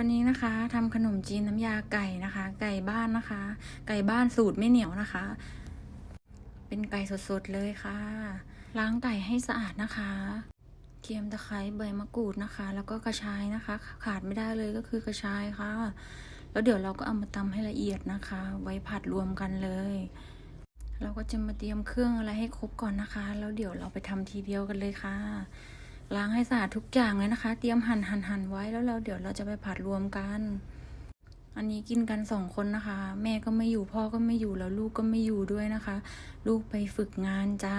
วันนี้นะคะทำขนมจีนน้ำยาไก่นะคะ ไก่บ้านนะคะ ไก่บ้านสูตรไม่เหนียวนะคะ เป็นไก่สดๆเลยค่ะ ล้างไก่ให้สะอาดนะคะเทียมตะไคร้ใบมะกรูดนะคะ แล้วก็กระชายนะคะ ขาดไม่ได้เลยก็คือกระชายค่ะ แล้วเดี๋ยวเราก็เอามาตำให้ละเอียดนะคะ ไว้ผัดรวมกันเลย เราก็จะมาเตรียมเครื่องอะไรให้ครบก่อนนะคะ แล้วเดี๋ยวเราไปทำทีเดียวกันเลยค่ะ ล้างให้สะอาดทุกอย่างเลยนะคะ เตรียมหั่นหั่นหั่นไว้แล้วเราเดี๋ยวเราจะไปผัดรวมกัน อันนี้กินกันสองคนนะคะ แม่ก็ไม่อยู่พ่อก็ไม่อยู่แล้วลูกก็ไม่อยู่ด้วยนะคะ ลูกไปฝึกงานจ้า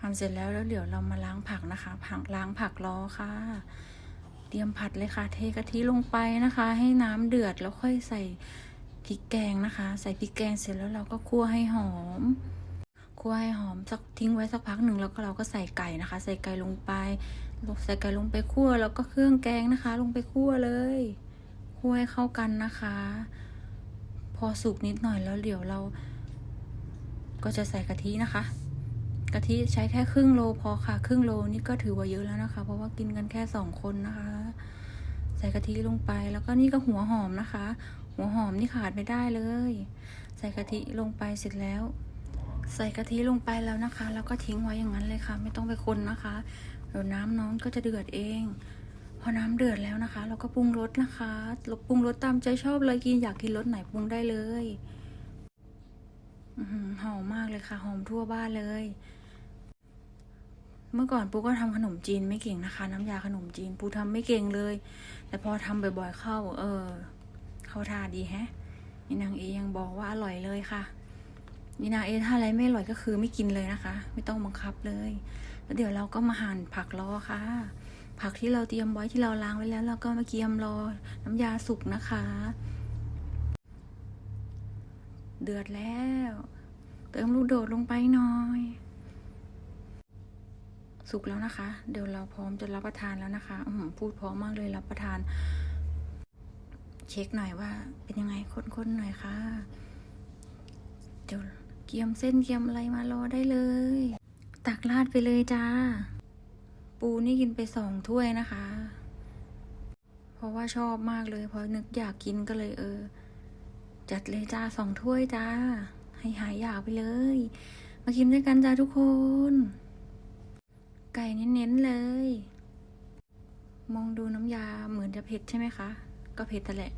ทำเสร็จแล้วแล้วเดี๋ยวเรามาล้างผักนะคะผักล้างผักรอค่ะ เตรียมผัดเลยค่ะ เทกะทิลงไปนะคะ ให้น้ำเดือดแล้วค่อยใส่พริกแกงนะคะ ใส่พริกแกงเสร็จแล้วเราก็คั่วให้หอม คั่วให้หอมสักทิ้งไว้สักพักหนึ่งแล้วก็เราก็ใส่ไก่นะคะ ใส่ไก่ลงไปใส่ไก่ลงไปคั่วแล้วก็เครื่องแกงนะคะ ลงไปคั่วเลยคั่วให้เข้ากันนะคะ พอสุกนิดหน่อยแล้วเดี๋ยวเรา ก็จะใส่กะทินะคะ กะทิใช้แค่ครึ่งโลพอค่ะ ครึ่งโลนี่ก็ถือว่าเยอะแล้วนะคะ เพราะว่ากินกันแค่สองคนนะคะ ใส่กะทิลงไปแล้วก็นี่ก็หัวหอมนะคะ หัวหอมนี่ขาดไม่ได้เลย ใส่กะทิลงไปเสร็จแล้ว ใส่กะทิลงไปแล้วนะคะ แล้วก็ทิ้งไว้อย่างนั้นเลยค่ะ ไม่ต้องไปคนนะคะเดี๋ยวน้ำน้องก็จะเดือดเอง พอน้ำเดือดแล้วนะคะ เราก็ปรุงรสนะคะเราปรุงรสตามใจชอบเลยกินอยากกินรสไหนปรุงได้เลยหอมมากเลยค่ะ หอมทั่วบ้านเลย เมื่อก่อนปูก็ทำขนมจีนไม่เก่งนะคะ น้ำยาขนมจีนปูทำไม่เก่งเลย แต่พอทำบ่อยๆเข้า เออ เข้าท่าดีแฮะนางเอยังบอกว่าอร่อยเลยค่ะ นี่นาเอถ้าอะไรไม่อร่อยก็คือไม่กินเลยนะคะ ไม่ต้องบังคับเลย แล้วเดี๋ยวเราก็มาหั่นผักรอค่ะ ผักที่เราเตรียมไว้ที่เราล้างไว้แล้ว เราก็มาเกียมรอน้ำยาสุกนะคะ เดือดแล้ว เติมลูกโดดลงไปหน่อย สุกแล้วนะคะ เดี๋ยวเราพร้อมจะรับประทานแล้วนะคะอืพูดพร้อมมากเลยรับประทาน เช็คหน่อยว่าเป็นยังไงค้นๆหน่อยค่ะเดี๋ยว เกียมเส้นเกียมอะไรมารอได้เลย ตักราดไปเลยจ้า ปูนี่กินไปสองถ้วยนะคะ เพราะว่าชอบมากเลยเพราะนึกอยากกินก็เลยเออ จัดเลยจ้าสองถ้วยจ้า ให้หายอยากไปเลย มากินด้วยกันจ้าทุกคน ไก่เน้นๆเลย มองดูน้ำยาเหมือนจะเผ็ดใช่ไหมคะ ก็เผ็ดแต่แหละ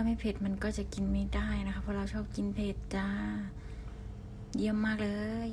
าไม่เผ็ดมันก็จะกินไม่ได้นะคะ เพราะเราชอบกินเผ็ดจ้า เยี่ยมมากเลย